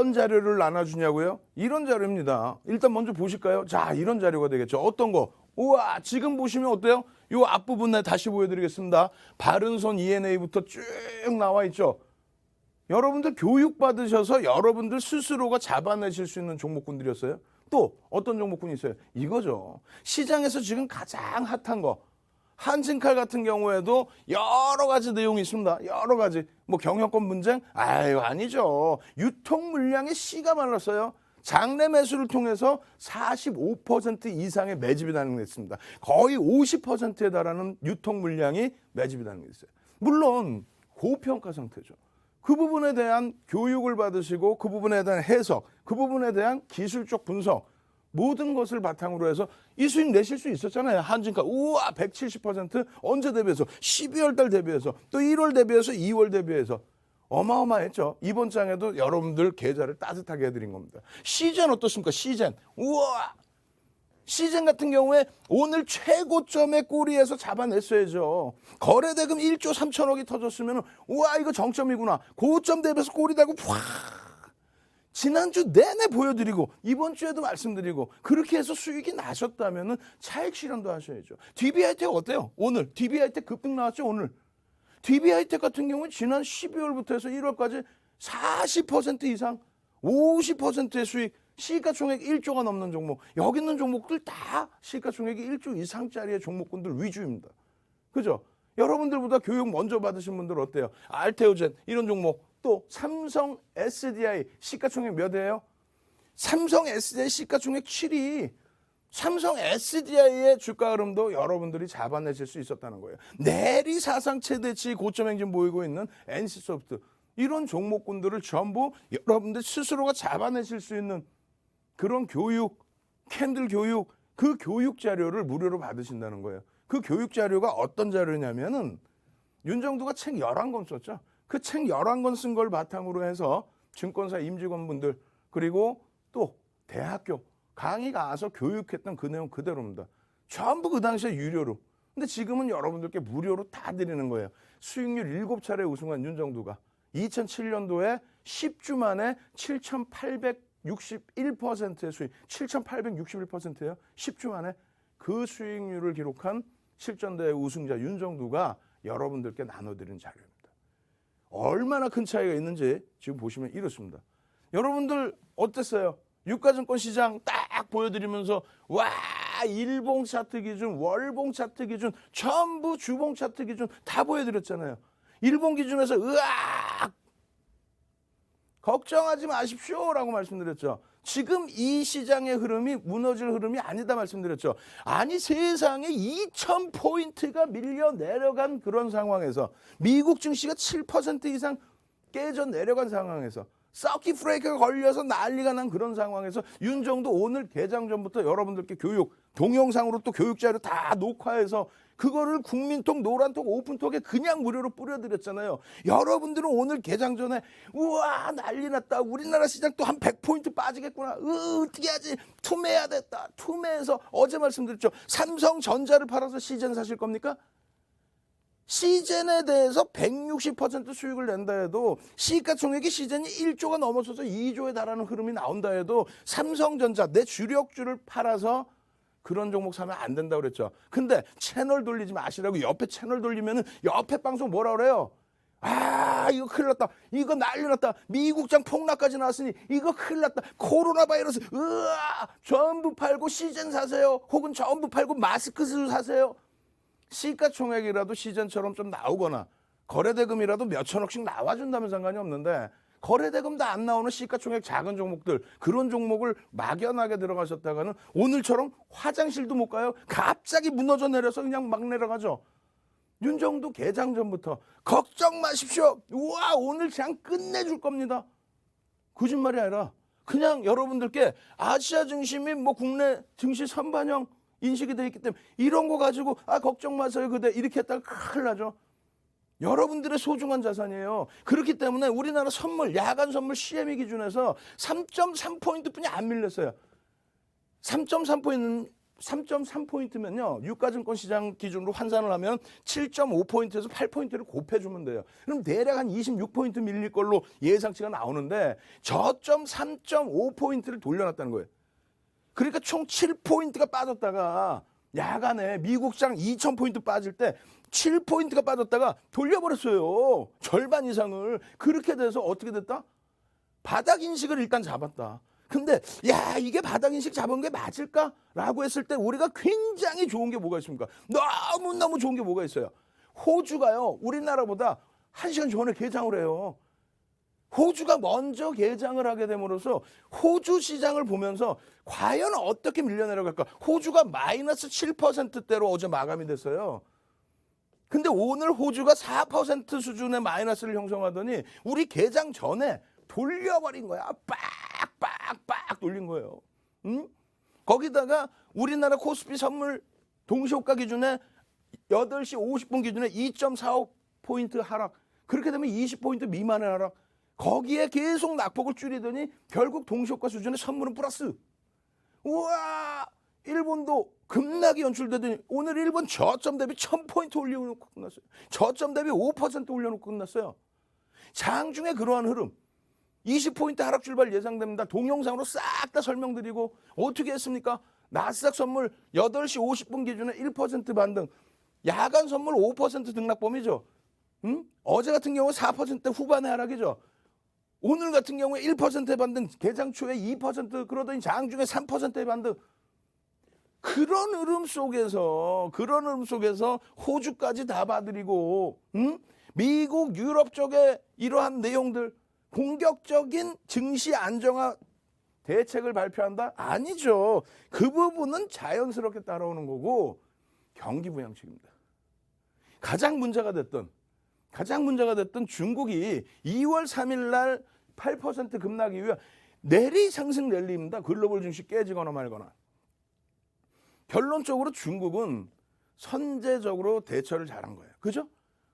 어떤 자료를 나눠주냐고요? 이런 자료입니다. 일단 먼저 보실까요? 자, 이런 자료가 되겠죠. 어떤 거? 우와, 지금 보시면 어때요? 요 앞부분 에 다시 보여드리겠습니다. 바른손 ENA부터 쭉 나와 있죠. 여러분들 교육 받으셔서 여러분들 스스로가 잡아내실 수 있는 종목군들이었어요. 또 어떤 종목군이 있어요? 이거죠. 시장에서 지금 가장 핫한 거. 한진칼 같은 경우에도 여러 가지 내용이 있습니다. 여러 가지. 뭐 경영권 분쟁? 아유, 아니죠. 유통 물량의 씨가 말랐어요. 장내 매수를 통해서 45% 이상의 매집이 가능했습니다. 거의 50%에 달하는 유통 물량이 매집이 가능했어요. 물론 고평가 상태죠. 그 부분에 대한 교육을 받으시고 그 부분에 대한 해석, 그 부분에 대한 기술적 분석 모든 것을 바탕으로 해서 이 수익 내실 수 있었잖아요. 한진가 우와 170% 언제 대비해서 12월 달 대비해서 또 1월 대비해서 2월 대비해서 어마어마했죠. 이번 장에도 여러분들 계좌를 따뜻하게 해드린 겁니다. 시즌 어떻습니까? 시즌 우와 시즌 같은 경우에 오늘 최고점의 꼬리에서 잡아냈어야죠. 거래대금 1조 3천억이 터졌으면 우와 이거 정점이구나. 고점 대비해서 꼬리 달고 확 지난주 내내 보여드리고 이번 주에도 말씀드리고 그렇게 해서 수익이 나셨다면 차익 실현도 하셔야죠. DB하이텍 어때요? 오늘 DB하이텍 급등 나왔죠 오늘. DB하이텍 같은 경우는 지난 12월부터 해서 1월까지 40% 이상 50%의 수익 시가총액 1조가 넘는 종목 여기 있는 종목들 다 시가총액이 1조 이상짜리의 종목군들 위주입니다. 그죠? 여러분들보다 교육 먼저 받으신 분들 어때요? 알테오젠 이런 종목 또 삼성 SDI 시가총액 몇이에요? 삼성 SDI 시가총액 7위. 삼성 SDI의 주가 흐름도 여러분들이 잡아내실 수 있었다는 거예요. 내리 사상 최대치 고점 행진 보이고 있는 NC소프트 이런 종목군들을 전부 여러분들 스스로가 잡아내실 수 있는 그런 교육, 캔들 교육, 그 교육 자료를 무료로 받으신다는 거예요. 그 교육 자료가 어떤 자료냐면은 윤정두가 책 11권 썼죠. 그책 11권 쓴 걸 바탕으로 해서 증권사 임직원분들 그리고 또 대학교 강의 가서 교육했던 그 내용 그대로입니다. 전부 그 당시에 유료로. 근데 지금은 여러분들께 무료로 다 드리는 거예요. 수익률 7차례 우승한 윤정두가 2007년도에 10주 만에 7,861%의 수익, 7,861%예요. 10주 만에 그 수익률을 기록한 실전대 우승자 윤정두가 여러분들께 나눠드린 자료입니다. 얼마나 큰 차이가 있는지 지금 보시면 이렇습니다. 여러분들 어땠어요? 유가증권 시장 딱 보여드리면서 와 일봉 차트 기준, 월봉 차트 기준, 전부 주봉 차트 기준 다 보여드렸잖아요. 일봉 기준에서 으악 걱정하지 마십시오라고 말씀드렸죠. 지금 이 시장의 흐름이 무너질 흐름이 아니다 말씀드렸죠. 아니 세상에 2천 포인트가 밀려 내려간 그런 상황에서 미국 증시가 7% 이상 깨져 내려간 상황에서 서킷 브레이크가 걸려서 난리가 난 그런 상황에서 윤정도 오늘 개장 전부터 여러분들께 교육 동영상으로 또 교육 자료 다 녹화해서 그거를 국민톡, 노란톡, 오픈톡에 그냥 무료로 뿌려드렸잖아요. 여러분들은 오늘 개장 전에 우와 난리 났다. 우리나라 시장 또 한 100포인트 빠지겠구나. 으, 어떻게 하지? 투매해야 됐다. 투매해서 어제 말씀드렸죠. 삼성전자를 팔아서 시즌 사실 겁니까? 시즌에 대해서 160% 수익을 낸다 해도 시가총액이 시즌이 1조가 넘어서서 2조에 달하는 흐름이 나온다 해도 삼성전자 내 주력주를 팔아서 그런 종목 사면 안 된다고 그랬죠. 근데 채널 돌리지 마시라고 옆에 채널 돌리면은 옆에 방송 뭐라 그래요? 아 이거 큰일 났다. 이거 난리 났다. 미국장 폭락까지 나왔으니 이거 큰일 났다. 코로나 바이러스 으아! 전부 팔고 시즌 사세요. 혹은 전부 팔고 마스크 사세요 시가총액이라도 시즌처럼 좀 나오거나 거래대금이라도 몇 천억씩 나와준다면 상관이 없는데 거래대금도 안 나오는 시가총액 작은 종목들 그런 종목을 막연하게 들어가셨다가는 오늘처럼 화장실도 못 가요. 갑자기 무너져 내려서 그냥 막 내려가죠. 윤정도 개장 전부터 걱정 마십시오. 우와 오늘 장 끝내줄 겁니다. 거짓말이 아니라 그냥 여러분들께 아시아 증시및 뭐 국내 증시 선반영 인식이 돼 있기 때문에 이런 거 가지고 아 걱정 마세요 그대 이렇게 했다가 큰일 나죠. 여러분들의 소중한 자산이에요. 그렇기 때문에 우리나라 선물, 야간 선물 CME 기준에서 3.3포인트뿐이 안 밀렸어요. 3.3포인트, 3.3포인트면요. 유가증권 시장 기준으로 환산을 하면 7.5포인트에서 8포인트를 곱해주면 돼요. 그럼 대략 한 26포인트 밀릴 걸로 예상치가 나오는데 저점 3.5포인트를 돌려놨다는 거예요. 그러니까 총 7포인트가 빠졌다가 야간에 미국장 2,000포인트 빠질 때 7포인트가 빠졌다가 돌려버렸어요. 절반 이상을. 그렇게 돼서 어떻게 됐다? 바닥 인식을 일단 잡았다. 근데 야 이게 바닥 인식 잡은 게 맞을까라고 했을 때 우리가 굉장히 좋은 게 뭐가 있습니까? 너무 너무 좋은 게 뭐가 있어요? 호주가요 우리나라보다 한 시간 전에 개장을 해요. 호주가 먼저 개장을 하게 됨으로써 호주 시장을 보면서 과연 어떻게 밀려내려갈까? 호주가 마이너스 7%대로 어제 마감이 됐어요. 근데 오늘 호주가 4% 수준의 마이너스를 형성하더니 우리 개장 전에 돌려버린 거야. 빡빡빡 돌린 거예요. 응? 거기다가 우리나라 코스피 선물 동시호가 기준에 8시 50분 기준에 2.45포인트 하락. 그렇게 되면 20포인트 미만의 하락. 거기에 계속 낙폭을 줄이더니 결국 동시호가 수준의 선물은 플러스. 우와! 일본도 급락이 연출되더니 오늘 일본 저점 대비 1000포인트 올려놓고 끝났어요. 저점 대비 5% 올려놓고 끝났어요. 장중에 그러한 흐름. 20포인트 하락 출발 예상됩니다. 동영상으로 싹 다 설명드리고 어떻게 했습니까? 나스닥 선물 8시 50분 기준에 1% 반등. 야간 선물 5% 등락범이죠. 응? 어제 같은 경우 4% 후반의 하락이죠. 오늘 같은 경우에 1%의 반등, 개장 초에 2% 그러더니 장중에 3%의 반등. 그런 흐름 속에서 그런 흐름 속에서 호주까지 다 봐드리고 응? 미국 유럽 쪽에 이러한 내용들 공격적인 증시 안정화 대책을 발표한다? 아니죠. 그 부분은 자연스럽게 따라오는 거고 경기 부양책입니다. 가장 문제가 됐던 가장 문제가 됐던 중국이 2월 3일 날 8% 급락 이후에 내리 상승 랠리입니다. 글로벌 증시 깨지거나 말거나. 결론적으로 중국은 선제적으로 대처를 잘한 거예요. 그죠?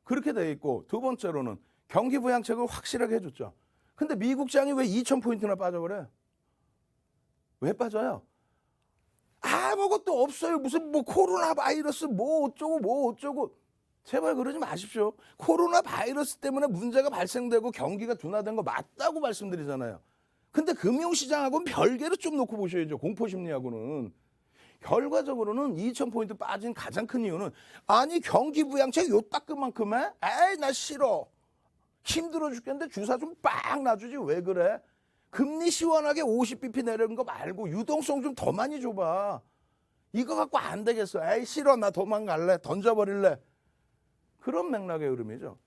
그렇게 돼 있고 두 번째로는 경기 부양책을 확실하게 해줬죠. 근데 미국 장이 왜 2,000포인트나 빠져버려요? 왜 빠져요? 아무것도 없어요. 무슨 뭐 코로나 바이러스 뭐 어쩌고 뭐 어쩌고. 제발 그러지 마십시오. 코로나 바이러스 때문에 문제가 발생되고 경기가 둔화된 거 맞다고 말씀드리잖아요. 근데 금융시장하고는 별개로 좀 놓고 보셔야죠. 공포심리하고는. 결과적으로는 2,000포인트 빠진 가장 큰 이유는 아니 경기 부양책 요 따끔만큼에 에이 나 싫어. 힘들어 죽겠는데 주사 좀빡 놔주지 왜 그래? 금리 시원하게 50bp 내리는 거 말고 유동성 좀 더 많이 줘봐. 이거 갖고 안 되겠어. 에이 싫어 나 도망갈래 던져버릴래. 그런 맥락의 흐름이죠.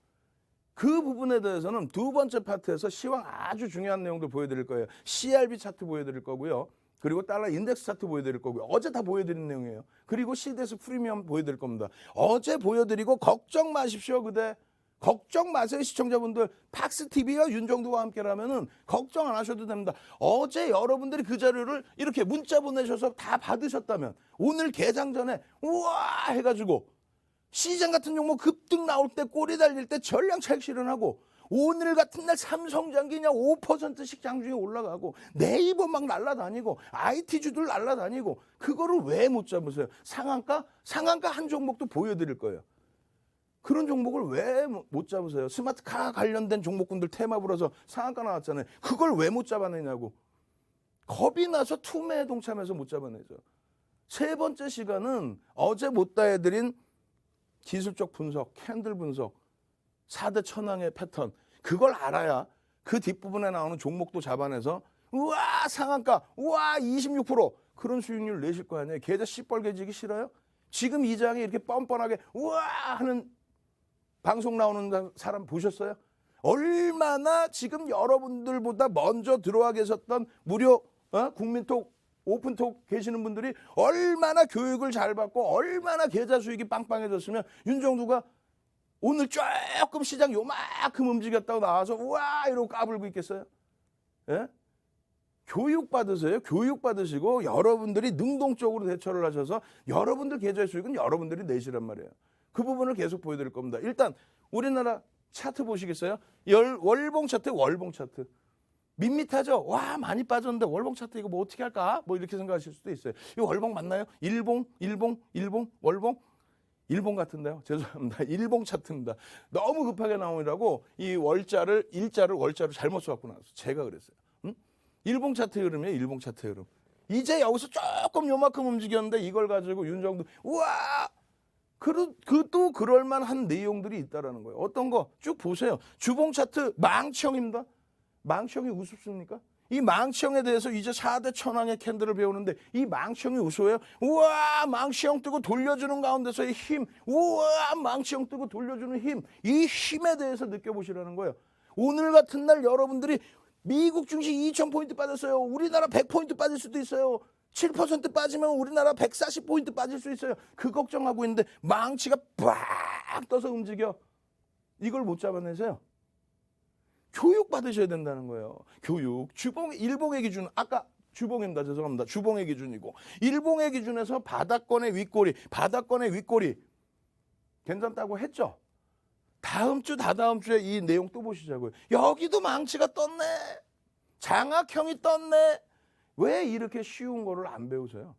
그 부분에 대해서는 두 번째 파트에서 시황 아주 중요한 내용들 보여드릴 거예요. CRB 차트 보여드릴 거고요. 그리고 달러 인덱스 차트 보여드릴 거고요. 어제 다 보여드린 내용이에요. 그리고 CDS 프리미엄 보여드릴 겁니다. 어제 보여드리고 걱정 마십시오 그대. 걱정 마세요 시청자분들 팍스 TV와 윤정두와 함께라면은 걱정 안 하셔도 됩니다. 어제 여러분들이 그 자료를 이렇게 문자 보내셔서 다 받으셨다면 오늘 개장 전에 우와 해가지고 시장 같은 종목 급등 나올 때 꼬리 달릴 때 전량 차익 실현하고 오늘 같은 날 삼성전기 그냥 5%씩 장중에 올라가고 네이버 막 날라다니고 IT주들 날라다니고 그거를 왜 못 잡으세요? 상한가? 상한가 한 종목도 보여드릴 거예요. 그런 종목을 왜 못 잡으세요? 스마트카 관련된 종목군들 테마 불어서 상한가 나왔잖아요. 그걸 왜 못 잡아내냐고. 겁이 나서 투매 동참해서 못 잡아내죠. 세 번째 시간은 어제 못 다해드린 기술적 분석, 캔들 분석, 4대 천왕의 패턴 그걸 알아야 그 뒷부분에 나오는 종목도 잡아내서 우와 상한가 우와 26% 그런 수익률 내실 거 아니에요. 계좌 시뻘개지기 싫어요? 지금 이 장에 이렇게 뻔뻔하게 우와 하는 방송 나오는 사람 보셨어요? 얼마나 지금 여러분들보다 먼저 들어와 계셨던 무료 어? 국민톡 오픈톡 계시는 분들이 얼마나 교육을 잘 받고 얼마나 계좌 수익이 빵빵해졌으면 윤정두가 오늘 조금 시장 요만큼 움직였다고 나와서 우와 이러고 까불고 있겠어요? 예? 교육 받으세요. 교육 받으시고 여러분들이 능동적으로 대처를 하셔서 여러분들 계좌 수익은 여러분들이 내시란 말이에요. 그 부분을 계속 보여드릴 겁니다. 일단 우리나라 차트 보시겠어요? 열, 월봉 차트, 월봉 차트. 밋밋하죠? 와, 많이 빠졌는데 월봉 차트 이거 뭐 어떻게 할까? 뭐 이렇게 생각하실 수도 있어요. 이거 월봉 맞나요? 일봉, 일봉, 일봉, 월봉? 일봉 같은데요. 죄송합니다. 일봉 차트입니다. 너무 급하게 나오느라고 이 월자를 일자를 월자로 잘못 써갖고 나왔어요. 제가 그랬어요. 응? 일봉 차트 흐름이에요. 일봉 차트 흐름. 이제 여기서 조금 요만큼 움직였는데 이걸 가지고 윤정도 우와 그, 그또 그럴만한 내용들이 있다라는 거예요. 어떤 거 쭉 보세요. 주봉 차트 망치형입니다. 망치형이 우습습니까? 이 망치형에 대해서 이제 4대 천왕의 캔들을 배우는데 이 망치형이 우스워요? 우와 망치형 뜨고 돌려주는 가운데서의 힘 우와 망치형 뜨고 돌려주는 힘 이 힘에 대해서 느껴보시라는 거예요. 오늘 같은 날 여러분들이 미국 증시 2,000포인트 빠졌어요. 우리나라 100포인트 빠질 수도 있어요. 7% 빠지면 우리나라 140포인트 빠질 수 있어요. 그 걱정하고 있는데 망치가 빡 떠서 움직여. 이걸 못 잡아내세요. 교육 받으셔야 된다는 거예요. 교육. 주봉, 일봉의 기준. 아까 주봉입니다. 죄송합니다. 주봉의 기준이고. 일봉의 기준에서 바닥권의 윗꼬리, 바닥권의 윗꼬리. 괜찮다고 했죠? 다음 주, 다다음 주에 이 내용 또 보시자고요. 여기도 망치가 떴네. 장악형이 떴네. 왜 이렇게 쉬운 거를 안 배우세요?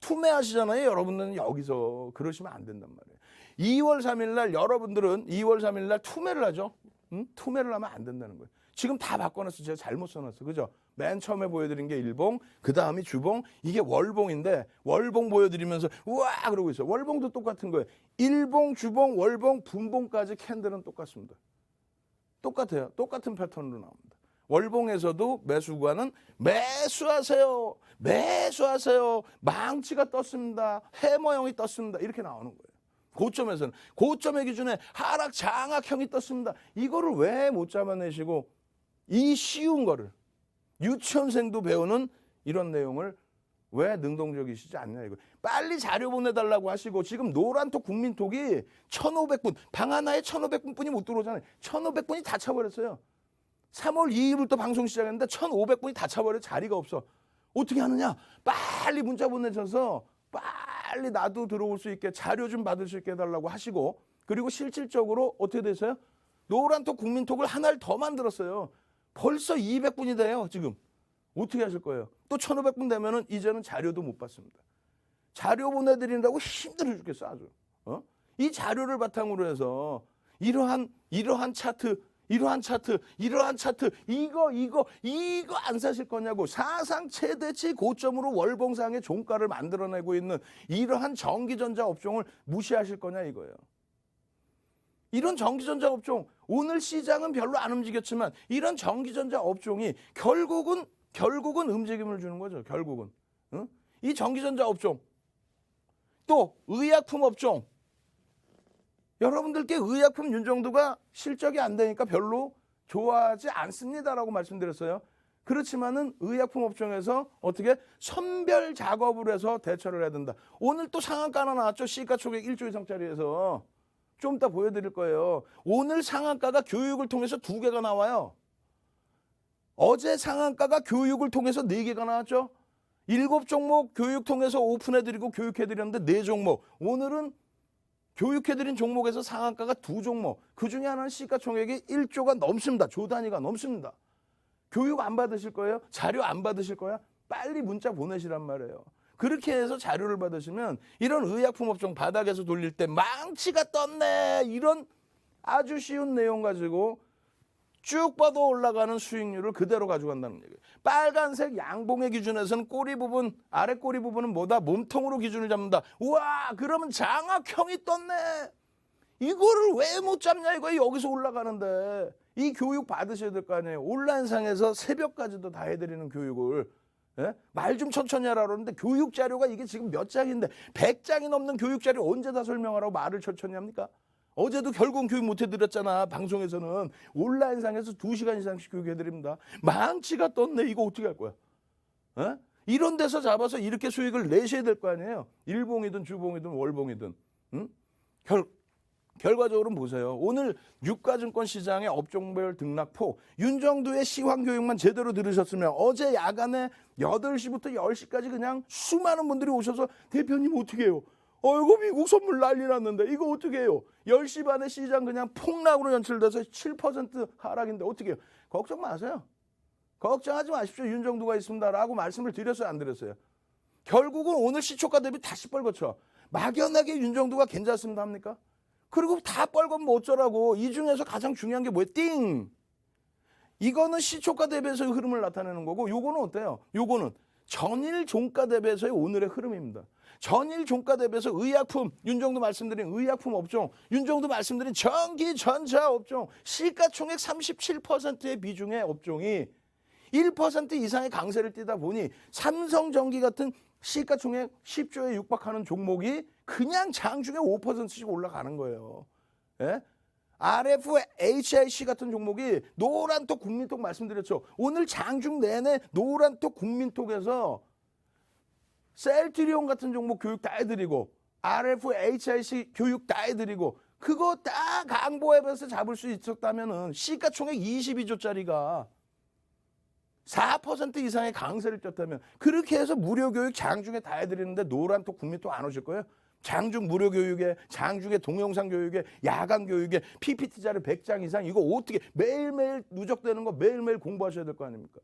투매하시잖아요. 여러분들은 여기서 그러시면 안 된단 말이에요. 2월 3일 날 여러분들은 2월 3일 날 투매를 하죠. 응? 투매를 하면 안 된다는 거예요. 지금 다 바꿔놨어. 제가 잘못 써놨어. 그죠? 맨 처음에 보여드린 게 일봉, 그 다음이 주봉, 이게 월봉인데 월봉 보여드리면서 우와 그러고 있어요. 월봉도 똑같은 거예요. 일봉, 주봉, 월봉, 분봉까지 캔들은 똑같습니다. 똑같아요. 똑같은 패턴으로 나옵니다. 월봉에서도 매수관은 매수하세요. 매수하세요. 망치가 떴습니다. 해머형이 떴습니다. 이렇게 나오는 거예요. 고점에서는 고점의 기준에 하락 장악형이 떴습니다. 이거를 왜 못 잡아내시고 이 쉬운 거를 유치원생도 배우는 이런 내용을 왜 능동적이시지 않냐 이거. 빨리 자료 보내달라고 하시고 지금 노란톡 국민톡이 1,500분 방 하나에 1,500분뿐이 못 들어오잖아요. 1,500분이 다 차버렸어요. 3월 2일부터 방송 시작했는데 1,500분이 다 차버려 자리가 없어. 어떻게 하느냐? 빨리 문자 보내셔서 빨리 나도 들어올 수 있게 자료 좀 받을 수 있게 해달라고 하시고 그리고 실질적으로 어떻게 되세요? 노란톡 국민톡을 하나를 더 만들었어요. 벌써 200분이 돼요 지금. 어떻게 하실 거예요? 또 1,500분 되면은 이제는 자료도 못 받습니다. 자료 보내드린다고 힘들어 죽겠어 아주. 어? 이 자료를 바탕으로 해서 이러한 이러한 차트 이러한 차트, 이러한 차트, 이거, 이거, 이거 안 사실 거냐고 사상 최대치 고점으로 월봉상의 종가를 만들어내고 있는 이러한 전기전자 업종을 무시하실 거냐 이거예요. 이런 전기전자 업종, 오늘 시장은 별로 안 움직였지만 이런 전기전자 업종이 결국은, 결국은 움직임을 주는 거죠. 결국은. 응? 이 전기전자 업종, 또 의약품 업종, 여러분들께 의약품 윤정도가 실적이 안 되니까 별로 좋아하지 않습니다라고 말씀드렸어요. 그렇지만은 의약품 업종에서 어떻게 선별 작업을 해서 대처를 해야 된다. 오늘 또 상한가 하나 나왔죠. 시가 초객 1조 이상짜리에서. 좀 이따 보여드릴 거예요. 오늘 상한가가 교육을 통해서 두 개가 나와요. 어제 상한가가 교육을 통해서 네 개가 나왔죠. 일곱 종목 교육 통해서 오픈해드리고 교육해드렸는데 네 종목. 오늘은 교육해드린 종목에서 상한가가 두 종목, 그 중에 하나는 시가총액이 1조가 넘습니다. 조 단위가 넘습니다. 교육 안 받으실 거예요? 자료 안 받으실 거야? 빨리 문자 보내시란 말이에요. 그렇게 해서 자료를 받으시면 이런 의약품 업종 바닥에서 돌릴 때 망치가 떴네 이런 아주 쉬운 내용 가지고 쭉 뻗어 올라가는 수익률을 그대로 가져간다는 얘기예요. 빨간색 양봉의 기준에서는 꼬리 부분, 아래 꼬리 부분은 뭐다? 몸통으로 기준을 잡는다. 우와, 그러면 장악형이 떴네. 이거를 왜 못 잡냐 이거 여기서 올라가는데 이 교육 받으셔야 될 거 아니에요. 온라인상에서 새벽까지도 다 해드리는 교육을 예? 말 좀 천천히 하라 그러는데 교육 자료가 이게 지금 몇 장인데 100장이 넘는 교육 자료 언제 다 설명하라고 말을 천천히 합니까? 어제도 결국 교육 못 해드렸잖아. 방송에서는 온라인상에서 2시간 이상씩 교육해드립니다. 망치가 떴네. 이거 어떻게 할 거야? 에? 이런 데서 잡아서 이렇게 수익을 내셔야 될 거 아니에요. 일봉이든 주봉이든 월봉이든. 응? 결, 결과적으로 보세요. 오늘 유가증권 시장의 업종별 등락폭 윤정두의 시황 교육만 제대로 들으셨으면 어제 야간에 8시부터 10시까지 그냥 수많은 분들이 오셔서 대표님 어떻게 해요? 어이구 미국 선물 난리 났는데 이거 어떻게 해요? 10시 반에 시장 그냥 폭락으로 연출돼서 7% 하락인데 어떻게 해요? 걱정 마세요. 걱정하지 마십시오. 윤정도가 있습니다라고 말씀을 드렸어요, 안 드렸어요? 결국은 오늘 시초가 대비 다시 뻘겋죠. 막연하게 윤정도가 괜찮습니다 합니까? 그리고 다 뻘건 뭐 어쩌라고. 이 중에서 가장 중요한 게 뭐예요? 띵! 이거는 시초가 대비해서의 흐름을 나타내는 거고 요거는 어때요? 요거는 전일 종가 대비해서의 오늘의 흐름입니다. 전일 종가 대비해서 의약품, 윤정도 말씀드린 의약품 업종, 윤정도 말씀드린 전기 전자 업종, 시가총액 37%의 비중의 업종이 1% 이상의 강세를 띠다 보니 삼성전기 같은 시가총액 10조에 육박하는 종목이 그냥 장중에 5%씩 올라가는 거예요. 예? RF, HIC 같은 종목이 노란톡 국민톡 말씀드렸죠. 오늘 장중 내내 노란톡 국민톡에서 셀트리온 같은 종목 교육 다 해드리고 RF, HIC 교육 다 해드리고 그거 다 강보앱에서 잡을 수 있었다면은 시가총액 22조짜리가 4% 이상의 강세를 떴다면 그렇게 해서 무료 교육 장중에 다 해드리는데 노란톡 국민톡 안 오실 거예요? 장중 무료 교육에 장중에 동영상 교육에 야간 교육에 PPT 자료 100장 이상 이거 어떻게 매일매일 누적되는 거 매일매일 공부하셔야 될 거 아닙니까?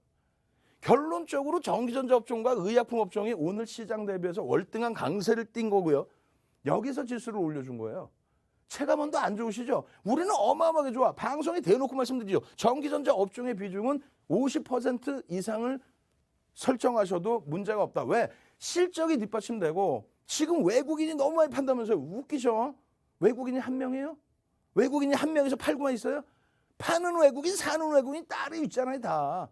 결론적으로 전기전자 업종과 의약품 업종이 오늘 시장 대비해서 월등한 강세를 띈 거고요. 여기서 지수를 올려준 거예요. 체감온도 안 좋으시죠? 우리는 어마어마하게 좋아. 방송에 대놓고 말씀드리죠. 전기전자 업종의 비중은 50% 이상을 설정하셔도 문제가 없다. 왜? 실적이 뒷받침되고 지금 외국인이 너무 많이 판다면서요. 웃기죠? 외국인이 한 명이에요? 외국인이 한 명에서 팔고만 있어요? 파는 외국인, 사는 외국인 따로 있잖아요, 다.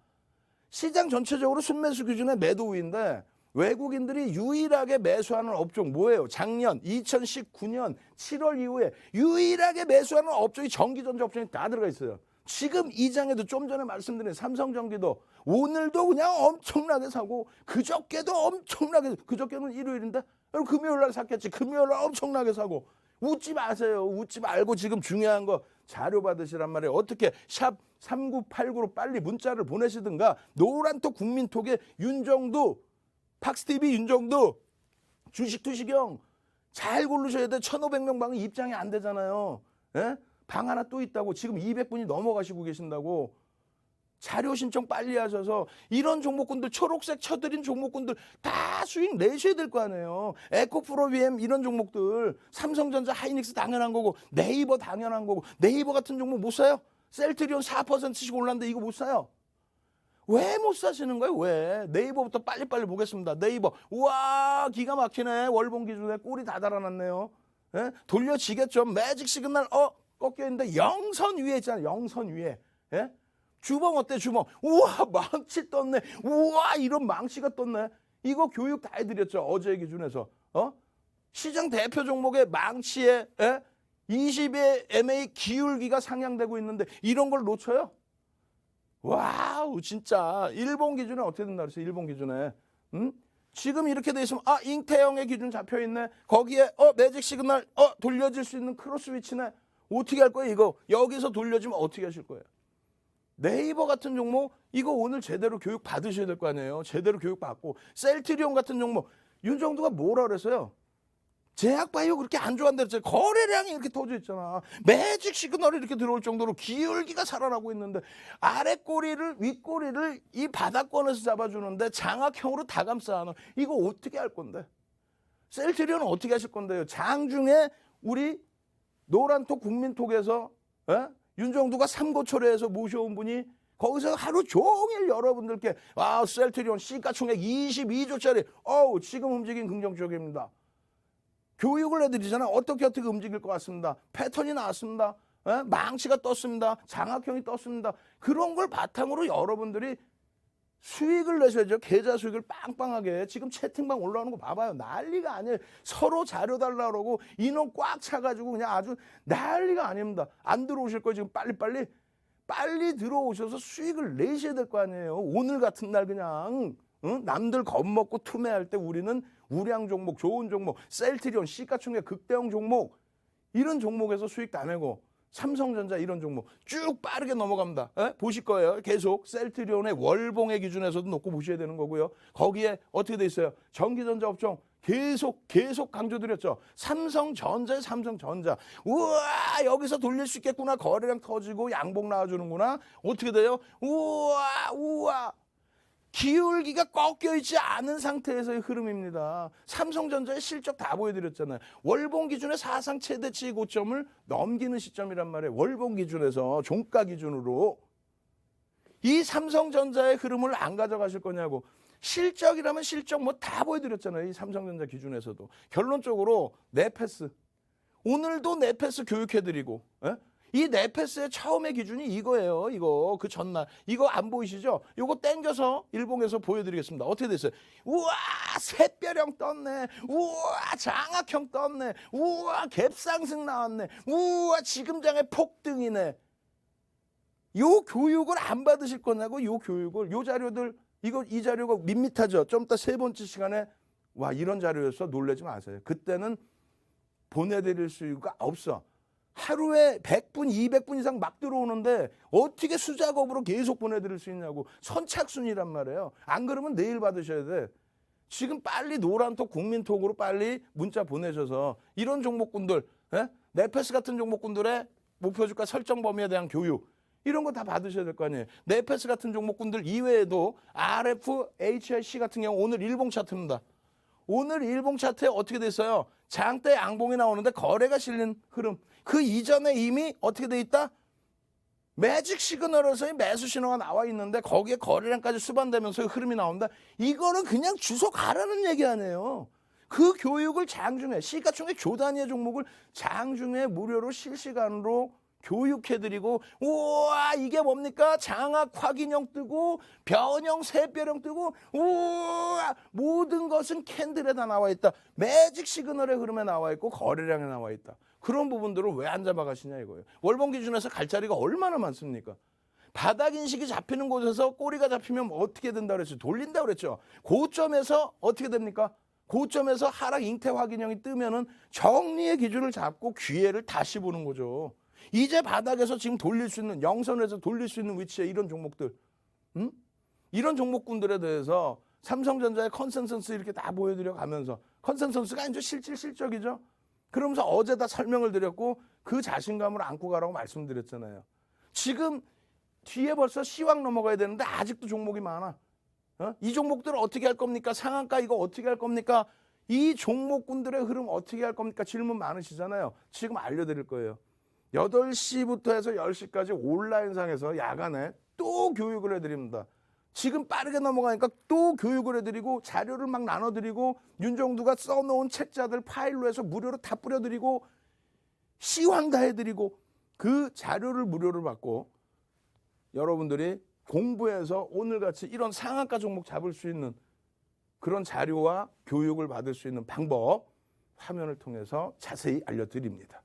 시장 전체적으로 순매수 기준의 매도 우위인데 외국인들이 유일하게 매수하는 업종 뭐예요? 작년 2019년 7월 이후에 유일하게 매수하는 업종이 전기전자 업종이 다 들어가 있어요. 지금 이 장에도 좀 전에 말씀드린 삼성전기도 오늘도 그냥 엄청나게 사고 그저께도 엄청나게 그저께는 일요일인데 여러분 금요일 날 샀겠지. 금요일 날 엄청나게 사고. 웃지 마세요. 웃지 말고 지금 중요한 거 자료 받으시란 말이에요. 어떻게 샵 3989로 빨리 문자를 보내시든가 노란톡 국민톡에 윤정도 팍스TV 윤정도 주식 투시경 잘 고르셔야 돼. 1500명 방은 입장이 안 되잖아요. 예? 방 하나 또 있다고 지금 200분이 넘어가시고 계신다고 자료 신청 빨리 하셔서 이런 종목군들 초록색 쳐드린 종목군들 다 수익 내셔야 될 거 아니에요. 에코프로비엠 이런 종목들 삼성전자 하이닉스 당연한 거고 네이버 당연한 거고 네이버 같은 종목 못 사요? 셀트리온 4%씩 올랐는데 이거 못 사요? 왜 못 사시는 거예요? 왜? 네이버부터 빨리빨리 보겠습니다. 네이버. 우와 기가 막히네. 월봉 기준에 꼴이 다 달아났네요. 예? 돌려지겠죠. 매직 시그널 어 꺾여 있는데 영선 위에 있잖아요. 영선 위에. 예? 주봉 어때 주봉? 우와 망치 떴네. 우와 이런 망치가 떴네. 이거 교육 다 해드렸죠 어제 기준에서. 어? 시장 대표 종목의 망치에 예? 20의 MA 기울기가 상향되고 있는데 이런 걸 놓쳐요? 와우 진짜 일본 기준에 어떻게 된다 그랬어요? 일본 기준에. 응? 지금 이렇게 돼 있으면 아 잉태형의 기준 잡혀 있네. 거기에 어 매직 시그널 어 돌려질 수 있는 크로스 위치네. 어떻게 할 거예요 이거? 여기서 돌려주면 어떻게 하실 거예요? 네이버 같은 종목 이거 오늘 제대로 교육 받으셔야 될 거 아니에요. 제대로 교육 받고 셀트리온 같은 종목 윤정도가 뭐라 그랬어요? 제약바이오 그렇게 안 좋아한다 그랬잖아요. 거래량이 이렇게 터져 있잖아. 매직 시그널이 이렇게 들어올 정도로 기울기가 살아나고 있는데 아래 꼬리를 윗꼬리를 이 바닥권에서 잡아주는데 장악형으로 다 감싸는 이거 어떻게 할 건데? 셀트리온은 어떻게 하실 건데요? 장중에 우리 노란톡 국민톡에서 에? 윤정두가 삼고초려해서 모셔온 분이 거기서 하루 종일 여러분들께 아 셀트리온 시가 총액 22조짜리 어우 지금 움직임 긍정적입니다. 교육을 해드리잖아. 어떻게 어떻게 움직일 것 같습니다. 패턴이 나왔습니다. 에? 망치가 떴습니다. 장학형이 떴습니다. 그런 걸 바탕으로 여러분들이 수익을 내셔야죠. 계좌 수익을 빵빵하게. 지금 채팅방 올라오는 거 봐봐요. 난리가 아니에요. 서로 자료 달라 그러고 인원 꽉 차가지고 그냥 아주 난리가 아닙니다. 안 들어오실 거예요. 지금 빨리빨리. 빨리 들어오셔서 수익을 내셔야 될 거 아니에요. 오늘 같은 날 그냥 응? 남들 겁먹고 투매할 때 우리는 우량 종목, 좋은 종목, 셀트리온, 시가총액 극대형 종목 이런 종목에서 수익 다 내고 삼성전자 이런 종목 쭉 빠르게 넘어갑니다. 에? 보실 거예요. 계속 셀트리온의 월봉의 기준에서도 놓고 보셔야 되는 거고요. 거기에 어떻게 돼 있어요? 전기전자 업종 계속 계속 강조드렸죠. 삼성전자의 삼성전자. 우와 여기서 돌릴 수 있겠구나. 거래량 터지고 양봉 나와주는구나. 어떻게 돼요? 우와 우와 기울기가 꺾여 있지 않은 상태에서의 흐름입니다. 삼성전자의 실적 다 보여드렸잖아요. 월봉 기준의 사상 최대치 고점을 넘기는 시점이란 말이에요. 월봉 기준에서 종가 기준으로 이 삼성전자의 흐름을 안 가져가실 거냐고. 실적이라면 실적 뭐 다 보여드렸잖아요. 이 삼성전자 기준에서도. 결론적으로 네패스. 오늘도 네패스 교육해드리고. 예? 이 네패스의 처음의 기준이 이거예요. 이거 그 전날 이거 안 보이시죠? 이거 땡겨서 일봉에서 보여드리겠습니다. 어떻게 됐어요? 우와 샛별형 떴네. 우와 장악형 떴네. 우와 갭상승 나왔네. 우와 지금장의 폭등이네. 요 교육을 안 받으실 거냐고 요 교육을 요 자료들 이거 이 자료가 밋밋하죠. 좀 이따 세 번째 시간에 와 이런 자료였어 놀라지 마세요. 그때는 보내드릴 수가 없어. 하루에 100분, 200분 이상 막 들어오는데 어떻게 수작업으로 계속 보내드릴 수 있냐고 선착순이란 말이에요. 안 그러면 내일 받으셔야 돼. 지금 빨리 노란톡 국민톡으로 빨리 문자 보내셔서 이런 종목군들, 예? 네페스 같은 종목군들의 목표 주가 설정 범위에 대한 교육 이런 거 다 받으셔야 될 거 아니에요. 네페스 같은 종목군들 이외에도 RF, HIC 같은 경우 오늘 일봉 차트입니다. 오늘 일봉 차트에 어떻게 됐어요? 장대 양봉이 나오는데 거래가 실린 흐름. 그 이전에 이미 어떻게 돼 있다? 매직 시그널에서의 매수 신호가 나와 있는데 거기에 거래량까지 수반되면서 흐름이 나온다. 이거는 그냥 주소 가라는 얘기 아니에요. 그 교육을 장중에 시가총액 조단위의 종목을 장중에 무료로 실시간으로 교육해드리고 우와 이게 뭡니까? 장악 확인형 뜨고 변형 새별형 뜨고 우와 모든 것은 캔들에 다 나와 있다. 매직 시그널의 흐름에 나와 있고 거래량에 나와 있다. 그런 부분들을 왜 안 잡아가시냐 이거예요. 월봉 기준에서 갈 자리가 얼마나 많습니까? 바닥 인식이 잡히는 곳에서 꼬리가 잡히면 어떻게 된다 그랬죠 돌린다 그랬죠? 고점에서 어떻게 됩니까? 고점에서 하락 잉태 확인형이 뜨면은 정리의 기준을 잡고 기회를 다시 보는 거죠. 이제 바닥에서 지금 돌릴 수 있는 영선에서 돌릴 수 있는 위치에 이런 종목들, 음? 이런 종목군들에 대해서 삼성전자의 컨센서스 이렇게 다 보여드려 가면서 컨센서스가 아니죠 실질 실적이죠. 그러면서 어제 다 설명을 드렸고 그 자신감을 안고 가라고 말씀드렸잖아요. 지금 뒤에 벌써 시황 넘어가야 되는데 아직도 종목이 많아. 어? 이 종목들을 어떻게 할 겁니까? 상한가 이거 어떻게 할 겁니까? 이 종목군들의 흐름 어떻게 할 겁니까? 질문 많으시잖아요. 지금 알려드릴 거예요. 8시부터 해서 10시까지 온라인상에서 야간에 또 교육을 해드립니다. 지금 빠르게 넘어가니까 또 교육을 해드리고 자료를 막 나눠드리고 윤정두가 써놓은 책자들 파일로 해서 무료로 다 뿌려드리고 시황 다 해드리고 그 자료를 무료로 받고 여러분들이 공부해서 오늘같이 이런 상한가 종목 잡을 수 있는 그런 자료와 교육을 받을 수 있는 방법 화면을 통해서 자세히 알려드립니다.